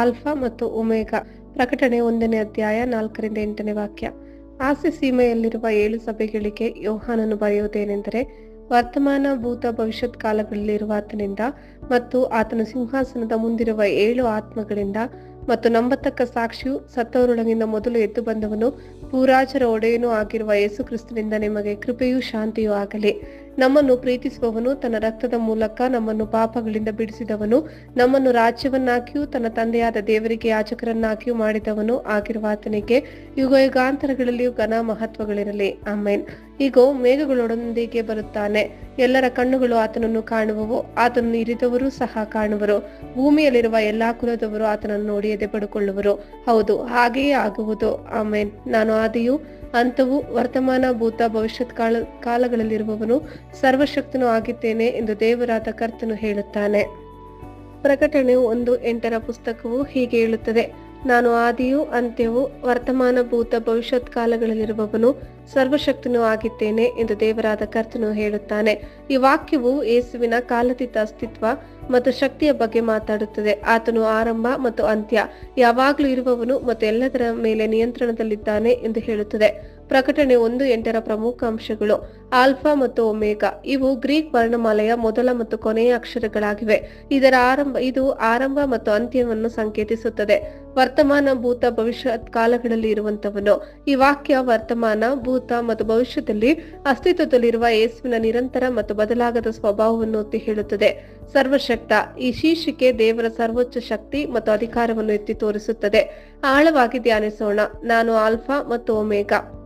Alpha ಮತ್ತು omega. ಪ್ರಕಟಣೆ ಒಂದನೇ ಅಧ್ಯಾಯ ನಾಲ್ಕರಿಂದ ಎಂಟನೇ ವಾಕ್ಯ. ಆಸೆ ಸೀಮೆಯಲ್ಲಿರುವ ಏಳು ಸಭೆಗಳಿಗೆ ಯೋಹಾನನು ಬರೆಯುವುದೇನೆಂದರೆ, ವರ್ತಮಾನ, ಭೂತ, ಭವಿಷ್ಯತ್ ಕಾಲಗಳಲ್ಲಿರುವ ಆತನಿಂದ ಮತ್ತು ಆತನ ಸಿಂಹಾಸನದ ಮುಂದಿರುವ ಏಳು ಆತ್ಮಗಳಿಂದ ಮತ್ತು ನಂಬತಕ್ಕ ಸಾಕ್ಷಿಯು ಸತ್ತವರೊಳಗಿಂದ ಮೊದಲು ಎದ್ದು ಬಂದವನು ಪೂರಾಜರ ಒಡೆಯನೂ ಆಗಿರುವ ಯೇಸು ಕ್ರಿಸ್ತನಿಂದ ನಿಮಗೆ ಕೃಪೆಯೂ ಶಾಂತಿಯೂ ಆಗಲಿ. ನಮ್ಮನ್ನು ಪ್ರೀತಿಸುವವನು ತನ್ನ ರಕ್ತದ ಮೂಲಕ ನಮ್ಮನ್ನು ಪಾಪಗಳಿಂದ ಬಿಡಿಸಿದವನು, ನಮ್ಮನ್ನು ರಾಜ್ಯವನ್ನಾಕಿಯೂ ತನ್ನ ತಂದೆಯಾದ ದೇವರಿಗೆ ಯಾಚಕರನ್ನಾಕಿಯೂ ಮಾಡಿದವನು ಆಗಿರುವ ಆತನಿಗೆ ಯುಗ ಯುಗಾಂತರಗಳಲ್ಲಿಯೂ ಘನ ಮಹತ್ವಗಳಿರಲಿ. ಆಮೇನ್. ಈಗೋ ಮೇಘಗಳೊಡನೊಂದಿಗೆ ಬರುತ್ತಾನೆ. ಎಲ್ಲರ ಕಣ್ಣುಗಳು ಆತನನ್ನು ಕಾಣುವವು, ಆತನನ್ನು ಇರಿದವರು ಸಹ ಕಾಣುವರು. ಭೂಮಿಯಲ್ಲಿರುವ ಎಲ್ಲಾ ಕುಲದವರು ಆತನನ್ನು ನೋಡಿ ಎದೆ ಪಡ್ಕೊಳ್ಳುವರು. ಹೌದು, ಹಾಗೆಯೇ ಆಗುವುದು. ಆಮೇನ್. ನಾನು ಆದಿಯು ಅಂತವು ವರ್ತಮಾನ ಭೂತ ಭವಿಷ್ಯತ್ ಕಾಲ, ಕಾಲಗಳಲ್ಲಿರುವವನು ಸರ್ವಶಕ್ತನು ಆಗಿದ್ದೇನೆ ಎಂದು ದೇವರಾದ ಕರ್ತನು ಹೇಳುತ್ತಾನೆ. ಪ್ರಕಟಣೆಯು ಒಂದು ಎಂಟರ ಪುಸ್ತಕವು ಹೀಗೆ ಹೇಳುತ್ತದೆ. ನಾನು ಆದಿಯೂ ಅಂತ್ಯವೂ ವರ್ತಮಾನ ಭೂತ ಭವಿಷ್ಯತ್ ಕಾಲಗಳಲ್ಲಿರುವವನು ಸರ್ವಶಕ್ತನೂ ಆಗಿದ್ದೇನೆ ಎಂದು ದೇವರಾದ ಕರ್ತನು ಹೇಳುತ್ತಾನೆ. ಈ ವಾಕ್ಯವು ಯೇಸುವಿನ ಕಾಲತೀತ ಅಸ್ತಿತ್ವ ಮತ್ತು ಶಕ್ತಿಯ ಬಗ್ಗೆ ಮಾತಾಡುತ್ತದೆ. ಆತನು ಆರಂಭ ಮತ್ತು ಅಂತ್ಯ. ಯಾವಾಗಲೂ ಇರುವವನು ಮತ್ತು ಎಲ್ಲದರ ಮೇಲೆ ನಿಯಂತ್ರಣದಲ್ಲಿದ್ದಾನೆ ಎಂದು ಹೇಳುತ್ತದೆ. ಪ್ರಕಟಣೆ ಒಂದು ಎಂಟರ ಪ್ರಮುಖ ಅಂಶಗಳು. ಆಲ್ಫಾ ಮತ್ತು ಒಮೇಗಾ. ಇವು ಗ್ರೀಕ್ ವರ್ಣಮಾಲೆಯ ಮೊದಲ ಮತ್ತು ಕೊನೆಯ ಅಕ್ಷರಗಳಾಗಿವೆ. ಇದರ ಆರಂಭ, ಇದು ಆರಂಭ ಮತ್ತು ಅಂತ್ಯವನ್ನು ಸಂಕೇತಿಸುತ್ತದೆ. ವರ್ತಮಾನ, ಭೂತ, ಭವಿಷ್ಯತ್ ಕಾಲಗಳಲ್ಲಿ ಇರುವಂತವನು ಈ ವಾಕ್ಯ ವರ್ತಮಾನ, ಭೂತ ಮತ್ತು ಭವಿಷ್ಯದಲ್ಲಿ ಅಸ್ತಿತ್ವದಲ್ಲಿರುವ ಯೇಸುವಿನ ನಿರಂತರ ಮತ್ತು ಬದಲಾಗದ ಸ್ವಭಾವವನ್ನು ಒತ್ತಿ ಹೇಳುತ್ತದೆ. ಸರ್ವಶಕ್ತ. ಈ ಶೀರ್ಷಿಕೆ ದೇವರ ಸರ್ವೋಚ್ಚ ಶಕ್ತಿ ಮತ್ತು ಅಧಿಕಾರವನ್ನು ಎತ್ತಿ ತೋರಿಸುತ್ತದೆ. ಆಳವಾಗಿ ಧ್ಯಾನಿಸೋಣ. ನಾನು ಆಲ್ಫಾ ಮತ್ತು ಒಮೇಗಾ.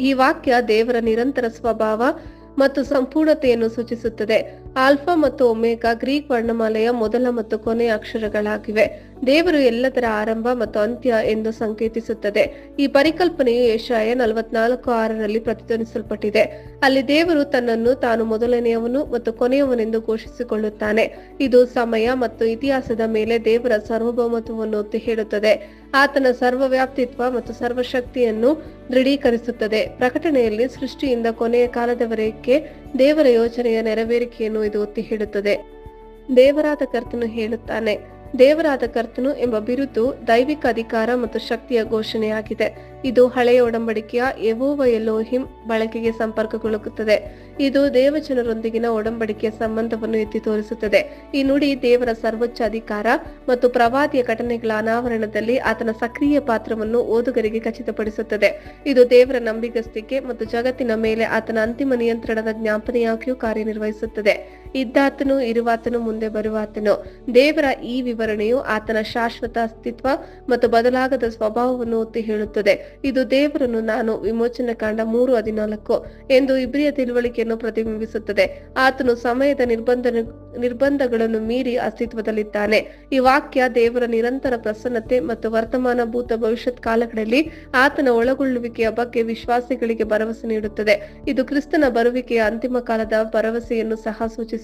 ಈ ವಾಕ್ಯ ದೇವರ ನಿರಂತರ ಸ್ವಭಾವ ಮತ್ತು ಸಂಪೂರ್ಣತೆಯನ್ನು ಸೂಚಿಸುತ್ತದೆ. ಆಲ್ಫಾ ಮತ್ತು ಒಮೇಗಾ ಗ್ರೀಕ್ ವರ್ಣಮಾಲೆಯ ಮೊದಲ ಮತ್ತು ಕೊನೆಯ ಅಕ್ಷರಗಳಾಗಿವೆ. ದೇವರು ಎಲ್ಲದರ ಆರಂಭ ಮತ್ತು ಅಂತ್ಯ ಎಂದು ಸಂಕೇತಿಸುತ್ತದೆ. ಈ ಪರಿಕಲ್ಪನೆಯು ಏಷಾಯ ನಲವತ್ನಾಲ್ಕು ಆರರಲ್ಲಿ ಪ್ರತಿಧ್ವನಿಸಲ್ಪಟ್ಟಿದೆ. ಅಲ್ಲಿ ದೇವರು ತನ್ನನ್ನು ತಾನು ಮೊದಲನೆಯವನು ಮತ್ತು ಕೊನೆಯವನೆಂದು ಘೋಷಿಸಿಕೊಳ್ಳುತ್ತಾನೆ. ಇದು ಸಮಯ ಮತ್ತು ಇತಿಹಾಸದ ಮೇಲೆ ದೇವರ ಸಾರ್ವಭೌಮತ್ವವನ್ನು ಒತ್ತಿ ಹೇಳುತ್ತದೆ. ಆತನ ಸರ್ವವ್ಯಾಪ್ತಿತ್ವ ಮತ್ತು ಸರ್ವಶಕ್ತಿಯನ್ನು ದೃಢೀಕರಿಸುತ್ತದೆ. ಪ್ರಕಟಣೆಯಲ್ಲಿ ಸೃಷ್ಟಿಯಿಂದ ಕೊನೆಯ ಕಾಲದವರೆಗೆ ದೇವರ ಯೋಜನೆಯ ನೆರವೇರಿಕೆಯನ್ನು ಇದು ಒತ್ತಿ ಹೇಳುತ್ತದೆ. ದೇವರಾದ ಕರ್ತನು ಹೇಳುತ್ತಾನೆ ದೇವರಾದ ಕರ್ತನು ಎಂಬ ಬಿರುದು ದೈವಿಕ ಅಧಿಕಾರ ಮತ್ತು ಶಕ್ತಿಯ ಘೋಷಣೆಯಾಗಿದೆ. ಇದು ಹಳೆಯ ಒಡಂಬಡಿಕೆಯ ಎವೋವ ಎಲೋಹಿಂ ಬಳಕೆಗೆ ಸಂಪರ್ಕಗೊಳ್ಳುತ್ತದೆ. ಇದು ದೇವಜನರೊಂದಿಗಿನ ಒಡಂಬಡಿಕೆಯ ಸಂಬಂಧವನ್ನು ಎತ್ತಿ ತೋರಿಸುತ್ತದೆ. ಈ ನುಡಿ ದೇವರ ಸರ್ವೋಚ್ಚ ಅಧಿಕಾರ ಮತ್ತು ಪ್ರವಾದಿಯ ಘಟನೆಗಳ ಅನಾವರಣದಲ್ಲಿ ಆತನ ಸಕ್ರಿಯ ಪಾತ್ರವನ್ನು ಓದುಗರಿಗೆ ಖಚಿತಪಡಿಸುತ್ತದೆ. ಇದು ದೇವರ ನಂಬಿಗಸ್ತಿಕೆ ಮತ್ತು ಜಗತ್ತಿನ ಮೇಲೆ ಆತನ ಅಂತಿಮ ನಿಯಂತ್ರಣದ ಜ್ಞಾಪನೆಯಾಗಿಯೂ ಕಾರ್ಯನಿರ್ವಹಿಸುತ್ತದೆ. ಇದ್ದಾತನು, ಇರುವಾತನು, ಮುಂದೆ ಬರುವಾತನು. ದೇವರ ಈ ವಿವರಣೆಯು ಆತನ ಶಾಶ್ವತ ಅಸ್ತಿತ್ವ ಮತ್ತು ಬದಲಾಗದ ಸ್ವಭಾವವನ್ನು ಒತ್ತಿ ಹೇಳುತ್ತದೆ. ಇದು ದೇವರನ್ನು ನಾನು ವಿಮೋಚನೆ ಕಾಂಡ ಮೂರು ಹದಿನಾಲ್ಕು ಎಂದು ಇಬ್ರಿಯ ತಿಳುವಳಿಕೆಯನ್ನು ಪ್ರತಿಬಿಂಬಿಸುತ್ತದೆ. ಆತನು ಸಮಯದ ನಿರ್ಬಂಧ ನಿರ್ಬಂಧಗಳನ್ನು ಮೀರಿ ಅಸ್ತಿತ್ವದಲ್ಲಿದ್ದಾನೆ. ಈ ವಾಕ್ಯ ದೇವರ ನಿರಂತರ ಪ್ರಸನ್ನತೆ ಮತ್ತು ವರ್ತಮಾನ ಭೂತ ಭವಿಷ್ಯತ್ ಕಾಲಗಳಲ್ಲಿ ಆತನ ಒಳಗೊಳ್ಳುವಿಕೆಯ ಬಗ್ಗೆ ವಿಶ್ವಾಸಿಗಳಿಗೆ ಭರವಸೆ ನೀಡುತ್ತದೆ. ಇದು ಕ್ರಿಸ್ತನ ಬರುವಿಕೆಯ ಅಂತಿಮ ಕಾಲದ ಭರವಸೆಯನ್ನು ಸಹ ಸೂಚಿಸುತ್ತದೆ.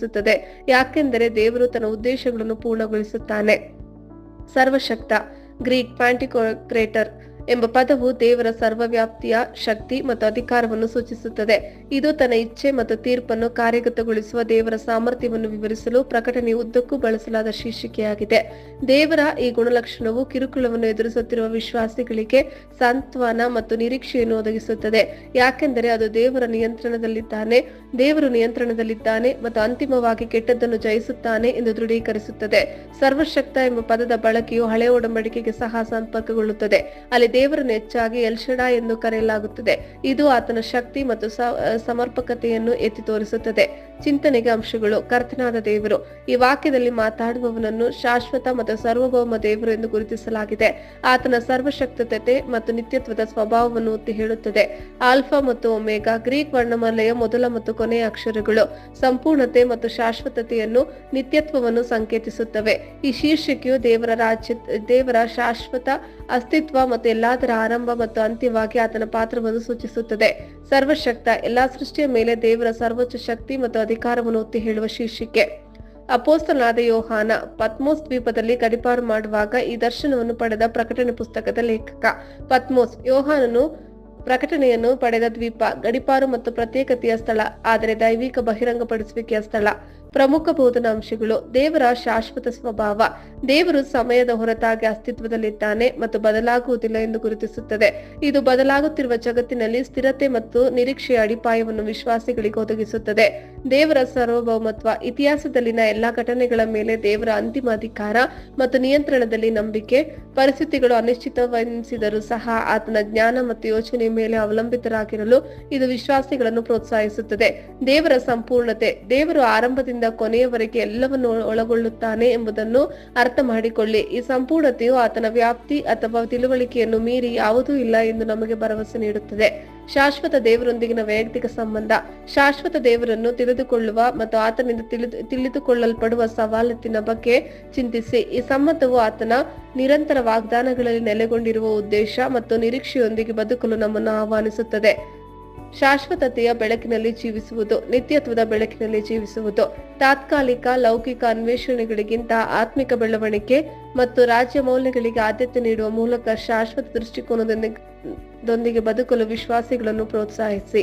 ಯಾಕೆಂದರೆ ದೇವರು ತನ್ನ ಉದ್ದೇಶಗಳನ್ನು ಪೂರ್ಣಗೊಳಿಸುತ್ತಾನೆ. ಸರ್ವಶಕ್ತ ಗ್ರೀಕ್ ಪ್ಯಾಂಟಿಕೋಕ್ರೇಟರ್ ಎಂಬ ಪದವು ದೇವರ ಸರ್ವವ್ಯಾಪ್ತಿಯ ಶಕ್ತಿ ಮತ್ತು ಅಧಿಕಾರವನ್ನು ಸೂಚಿಸುತ್ತದೆ. ಇದು ತನ್ನ ಇಚ್ಛೆ ಮತ್ತು ತೀರ್ಪನ್ನು ಕಾರ್ಯಗತಗೊಳಿಸುವ ದೇವರ ಸಾಮರ್ಥ್ಯವನ್ನು ವಿವರಿಸಲು ಪ್ರಕಟಣೆ ಉದ್ದಕ್ಕೂ ಬಳಸಲಾದ ಶೀರ್ಷಿಕೆಯಾಗಿದೆ. ದೇವರ ಈ ಗುಣಲಕ್ಷಣವು ಕಿರುಕುಳವನ್ನು ಎದುರಿಸುತ್ತಿರುವ ವಿಶ್ವಾಸಿಗಳಿಗೆ ಸಾಂತ್ವನ ಮತ್ತು ನಿರೀಕ್ಷೆಯನ್ನು ಒದಗಿಸುತ್ತದೆ. ಯಾಕೆಂದರೆ ಅದು ದೇವರ ನಿಯಂತ್ರಣದಲ್ಲಿದ್ದಾನೆ, ದೇವರು ನಿಯಂತ್ರಣದಲ್ಲಿದ್ದಾನೆ ಮತ್ತು ಅಂತಿಮವಾಗಿ ಕೆಟ್ಟದ್ದನ್ನು ಜಯಿಸುತ್ತಾನೆ ಎಂದು ದೃಢೀಕರಿಸುತ್ತದೆ. ಸರ್ವಶಕ್ತ ಎಂಬ ಪದದ ಬಳಕೆಯು ಹಳೆ ಒಡಂಬಡಿಕೆಗೆ ಸಹ ಸಂಪರ್ಕಗೊಳ್ಳುತ್ತದೆ. ಅಲ್ಲಿ ದೇವರನ್ನು ಹೆಚ್ಚಾಗಿ ಎಲ್ಶಡಾ ಎಂದು ಕರೆಯಲಾಗುತ್ತದೆ. ಇದು ಆತನ ಶಕ್ತಿ ಮತ್ತು ಸಮರ್ಪಕತೆಯನ್ನು ಎತ್ತಿ ತೋರಿಸುತ್ತದೆ. ಚಿಂತನೆಗೆ ಅಂಶಗಳು ಕರ್ತನಾದ ದೇವರು. ಈ ವಾಕ್ಯದಲ್ಲಿ ಮಾತಾಡುವವನನ್ನು ಶಾಶ್ವತ ಮತ್ತು ಸಾರ್ವಭೌಮ ದೇವರು ಎಂದು ಗುರುತಿಸಲಾಗಿದೆ. ಆತನ ಸರ್ವಶಕ್ತತೆ ಮತ್ತು ನಿತ್ಯತ್ವದ ಸ್ವಭಾವವನ್ನು ಒತ್ತಿ ಹೇಳುತ್ತದೆ. ಆಲ್ಫಾ ಮತ್ತು ಒಮೆಗಾ, ಗ್ರೀಕ್ ವರ್ಣಮಾಲೆಯ ಮೊದಲ ಮತ್ತು ಕೊನೆಯ ಅಕ್ಷರಗಳು ಸಂಪೂರ್ಣತೆ ಮತ್ತು ಶಾಶ್ವತತೆಯನ್ನು ನಿತ್ಯತ್ವವನ್ನು ಸಂಕೇತಿಸುತ್ತವೆ. ಈ ಶೀರ್ಷಿಕೆಯು ದೇವರ ರಾಜ್ಯ, ದೇವರ ಶಾಶ್ವತ ಅಸ್ತಿತ್ವ ಮತ್ತು ಎಲ್ಲದರ ಆರಂಭ ಮತ್ತು ಅಂತ್ಯವಾಗಿ ಆತನ ಪಾತ್ರವನ್ನು ಸೂಚಿಸುತ್ತದೆ. ಸರ್ವಶಕ್ತ, ಎಲ್ಲಾ ಸೃಷ್ಟಿಯ ಮೇಲೆ ದೇವರ ಸರ್ವೋಚ್ಚ ಶಕ್ತಿ ಮತ್ತು ಅಧಿಕಾರವನ್ನು ಒತ್ತಿ ಹೇಳುವ ಶೀರ್ಷಿಕೆ. ಅಪೋಸ್ತನಾದ ಯೋಹಾನ ಪತ್ಮೋಸ್ ದ್ವೀಪದಲ್ಲಿ ಗಡಿಪಾರು ಮಾಡುವಾಗ ಈ ದರ್ಶನವನ್ನು ಪಡೆದ ಪ್ರಕಟಣೆ ಪುಸ್ತಕದ ಲೇಖಕ. ಪತ್ಮೋಸ್, ಯೋಹಾನನು ಪ್ರಕಟಣೆಯನ್ನು ಪಡೆದ ದ್ವೀಪ, ಗಡಿಪಾರು ಮತ್ತು ಪ್ರತ್ಯೇಕತೆಯ ಸ್ಥಳ, ಆದರೆ ದೈವಿಕ ಬಹಿರಂಗಪಡಿಸುವಿಕೆಯ ಸ್ಥಳ. ಪ್ರಮುಖ ಬೋಧನಾಂಶಗಳು ದೇವರ ಶಾಶ್ವತ ಸ್ವಭಾವ. ದೇವರು ಸಮಯದ ಹೊರತಾಗಿ ಅಸ್ತಿತ್ವದಲ್ಲಿದ್ದಾನೆ ಮತ್ತು ಬದಲಾಗುವುದಿಲ್ಲ ಎಂದು ಗುರುತಿಸುತ್ತದೆ. ಇದು ಬದಲಾಗುತ್ತಿರುವ ಜಗತ್ತಿನಲ್ಲಿ ಸ್ಥಿರತೆ ಮತ್ತು ನಿರೀಕ್ಷೆಯ ಅಡಿಪಾಯವನ್ನು ವಿಶ್ವಾಸಿಗಳಿಗೆ ಒದಗಿಸುತ್ತದೆ. ದೇವರ ಸಾರ್ವಭೌಮತ್ವ ಇತಿಹಾಸದಲ್ಲಿನ ಎಲ್ಲಾ ಘಟನೆಗಳ ಮೇಲೆ ದೇವರ ಅಂತಿಮ ಅಧಿಕಾರ ಮತ್ತು ನಿಯಂತ್ರಣದಲ್ಲಿ ನಂಬಿಕೆ, ಪರಿಸ್ಥಿತಿಗಳು ಅನಿಶ್ಚಿತವೆನಿಸಿದರೂ ಸಹ ಆತನ ಜ್ಞಾನ ಮತ್ತು ಯೋಚನೆ ಮೇಲೆ ಅವಲಂಬಿತರಾಗಿರಲು ಇದು ವಿಶ್ವಾಸಿಗಳನ್ನು ಪ್ರೋತ್ಸಾಹಿಸುತ್ತದೆ. ದೇವರ ಸಂಪೂರ್ಣತೆ, ದೇವರು ಆರಂಭದಿಂದ ಕೊನೆಯವರೆಗೆ ಎಲ್ಲವನ್ನು ಒಳಗೊಳ್ಳುತ್ತಾನೆ ಎಂಬುದನ್ನು ಅರ್ಥ ಮಾಡಿಕೊಳ್ಳಿ ಈ ಸಂಪೂರ್ಣತೆಯು ಆತನ ವ್ಯಾಪ್ತಿ ಅಥವಾ ತಿಳುವಳಿಕೆಯನ್ನು ಮೀರಿ ಯಾವುದೂ ಇಲ್ಲ ಎಂದು ನಮಗೆ ಭರವಸೆ ನೀಡುತ್ತದೆ. ಶಾಶ್ವತ ದೇವರೊಂದಿಗಿನ ವೈಯಕ್ತಿಕ ಸಂಬಂಧ. ಶಾಶ್ವತ ದೇವರನ್ನು ತಿಳಿದುಕೊಳ್ಳುವ ಮತ್ತು ಆತನಿಂದ ತಿಳಿದು, ತಿಳಿದುಕೊಳ್ಳಲ್ಪಡುವ ಸವಾಲತ್ತಿನ ಬಗ್ಗೆ ಚಿಂತಿಸಿ. ಈ ಸಂಬಂಧವು ಆತನ ನಿರಂತರ ವಾಗ್ದಾನಗಳಲ್ಲಿ ನೆಲೆಗೊಂಡಿರುವ ಉದ್ದೇಶ ಮತ್ತು ನಿರೀಕ್ಷೆಯೊಂದಿಗೆ ಬದುಕಲು ನಮ್ಮನ್ನು ಆಹ್ವಾನಿಸುತ್ತದೆ. ಶಾಶ್ವತತೆಯ ಬೆಳಕಿನಲ್ಲಿ ಜೀವಿಸುವುದು, ನಿತ್ಯತ್ವದ ಬೆಳಕಿನಲ್ಲಿ ಜೀವಿಸುವುದು, ತಾತ್ಕಾಲಿಕ ಲೌಕಿಕ ಅನ್ವೇಷಣೆಗಳಿಗಿಂತ ಆತ್ಮಿಕ ಬೆಳವಣಿಗೆ ಮತ್ತು ರಾಜ್ಯ ಮೌಲ್ಯಗಳಿಗೆ ಆದ್ಯತೆ ನೀಡುವ ಮೂಲಕ ಶಾಶ್ವತ ದೃಷ್ಟಿಕೋನದೊಂದಿಗೆ ದೊಂದಿಗೆ ಬದುಕಲು ವಿಶ್ವಾಸಿಗಳನ್ನು ಪ್ರೋತ್ಸಾಹಿಸಿ.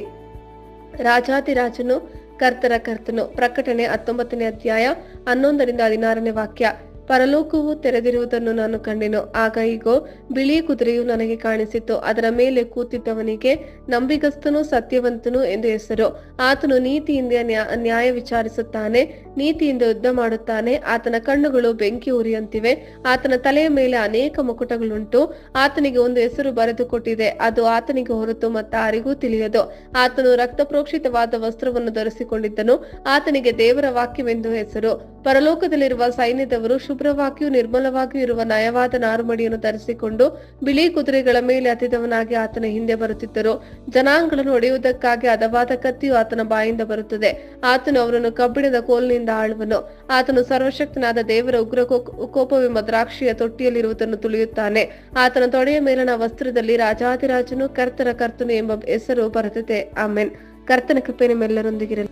ರಾಜಾದಿರಾಜನು ಕರ್ತರ ಕರ್ತನು, ಪ್ರಕಟಣೆ ಹತ್ತೊಂಬತ್ತನೇ ಅಧ್ಯಾಯ ಹನ್ನೊಂದರಿಂದ ಹದಿನಾರನೇ ವಾಕ್ಯ. ಪರಲೋಕವು ತೆರೆದಿರುವುದನ್ನು ನಾನು ಕಂಡೆನು. ಆಗ ಈಗೋ ಬಿಳಿ ಕುದುರೆಯು ನನಗೆ ಕಾಣಿಸಿತು. ಅದರ ಮೇಲೆ ಕೂತಿದ್ದವನಿಗೆ ನಂಬಿಗಸ್ತನು ಸತ್ಯವಂತನು ಎಂದು ಹೆಸರು. ಆತನು ನೀತಿಯಿಂದ ನ್ಯಾ- ನ್ಯಾಯ ವಿಚಾರಿಸುತ್ತಾನೆ, ನೀತಿಯಿಂದ ಯುದ್ಧ ಮಾಡುತ್ತಾನೆ. ಆತನ ಕಣ್ಣುಗಳು ಬೆಂಕಿ ಉರಿಯಂತಿವೆ. ಆತನ ತಲೆಯ ಮೇಲೆ ಅನೇಕ ಮುಕುಟಗಳುಂಟು. ಆತನಿಗೆ ಒಂದು ಹೆಸರು ಬರೆದುಕೊಟ್ಟಿದೆ. ಅದು ಆತನಿಗೆ ಹೊರತು ಮತ್ತಾರಿಗೂ ತಿಳಿಯದು. ಆತನು ರಕ್ತಪ್ರೋಕ್ಷಿತವಾದ ವಸ್ತ್ರವನ್ನು ಧರಿಸಿಕೊಂಡಿದ್ದನು. ಆತನಿಗೆ ದೇವರ ವಾಕ್ಯವೆಂದು ಹೆಸರು. ಪರಲೋಕದಲ್ಲಿರುವ ಸೈನ್ಯದವರು ಶುಭ್ರವಾಗಿಯೂ ನಿರ್ಮಲವಾಗಿಯೂ ಇರುವ ನಯವಾದ ನಾರುಮಡಿಯನ್ನು ಧರಿಸಿಕೊಂಡು ಬಿಳಿ ಕುದುರೆಗಳ ಮೇಲೆ ಅತಿದವನಾಗಿ ಆತನ ಹಿಂದೆ ಬರುತ್ತಿದ್ದರು. ಜನಾಂಗಗಳನ್ನು ಹೊಡೆಯುವುದಕ್ಕಾಗಿ ಹದವಾದ ಕತ್ತಿಯು ಆತನ ಬಾಯಿಂದ ಬರುತ್ತದೆ. ಆತನು ಅವರನ್ನು ಕಬ್ಬಿಣದ ಕೋಲಿನಿಂದ ಆಳುವನು. ಆತನು ಸರ್ವಶಕ್ತನಾದ ದೇವರ ಉಗ್ರ ಕೋಪವೆಂಬ ದ್ರಾಕ್ಷಿಯ ತೊಟ್ಟಿಯಲ್ಲಿರುವುದನ್ನು ತುಳಿಯುತ್ತಾನೆ. ಆತನ ತೊಡೆಯ ಮೇಲಿನ ವಸ್ತ್ರದಲ್ಲಿ ರಾಜಾದಿರಾಜನು ಕರ್ತನ ಕರ್ತನು ಎಂಬ ಹೆಸರು ಬರುತ್ತದೆ ಆಮೆನ್. ಕರ್ತನ ಕೃಪೆ ನಿಮ್ಮೆಲ್ಲರೊಂದಿಗಿರಲಿ.